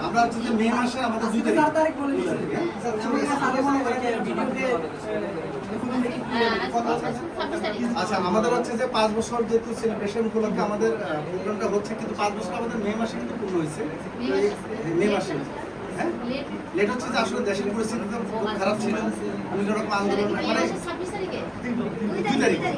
আমরা হচ্ছে মে মাসে আমাদের দুই তারিখ বলে মনে আচ্ছা আমাদের হচ্ছে যে পাঁচ বছর যেহেতু সেলিব্রেশন উপলক্ষে আমাদের প্রোগ্রামটা হচ্ছে কিন্তু পাঁচ বছর আমাদের মে মাসে কিন্তু পূর্ণ হয়েছে। মে মাসে? হ্যাঁ? লেট হচ্ছে যে আসলে দেশের পরিস্থিতি তো খুব খারাপ ছিল। বিভিন্ন রকম আন্দোলন মানে মাসের ছাব্বিশ তারিখে দুই তারিখে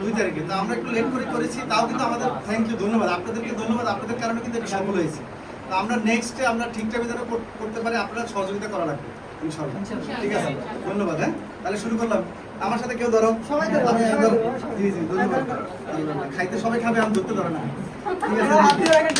দুই তারিখ। তো আমরা একটু লেট করে করেছি তাও কিন্তু আমাদের থ্যাংক ইউ ধন্যবাদ। আপনাদেরকে ধন্যবাদ আপনাদের কারণে কিন্তু এটা সফল হয়েছে। তো আমরা নেক্সটে আমরা ঠিক টাইমে যেন করতে পারি আপনারা সহযোগিতা করা লাগবে ইনশাল্লাহ ঠিক আছে? ধন্যবাদ হ্যাঁ? তাহলে শুরু করলাম। আমার সাথে কেউ ধরো? সবাই ধরো। আমি একবার জি জি ধন্যবাদ। খাইতে সবাই খাবে আমি ধরতে ধরো না। ঠিক আছে? হাত দিয়ে রাখেন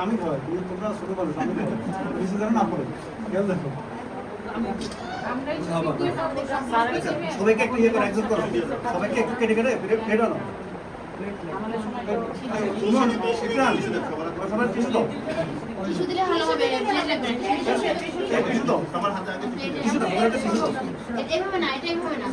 আমি খাওয়াই তুমি তোমরা ছোট মানুষ আমি বেশি যেন না পড়ে খেয়াল দেখো সবাইকে একটু ইয়ে করে একজন করো। সবাইকে একটু কেটে কেটে প্লেট এভাবে না এটা এভাবে না।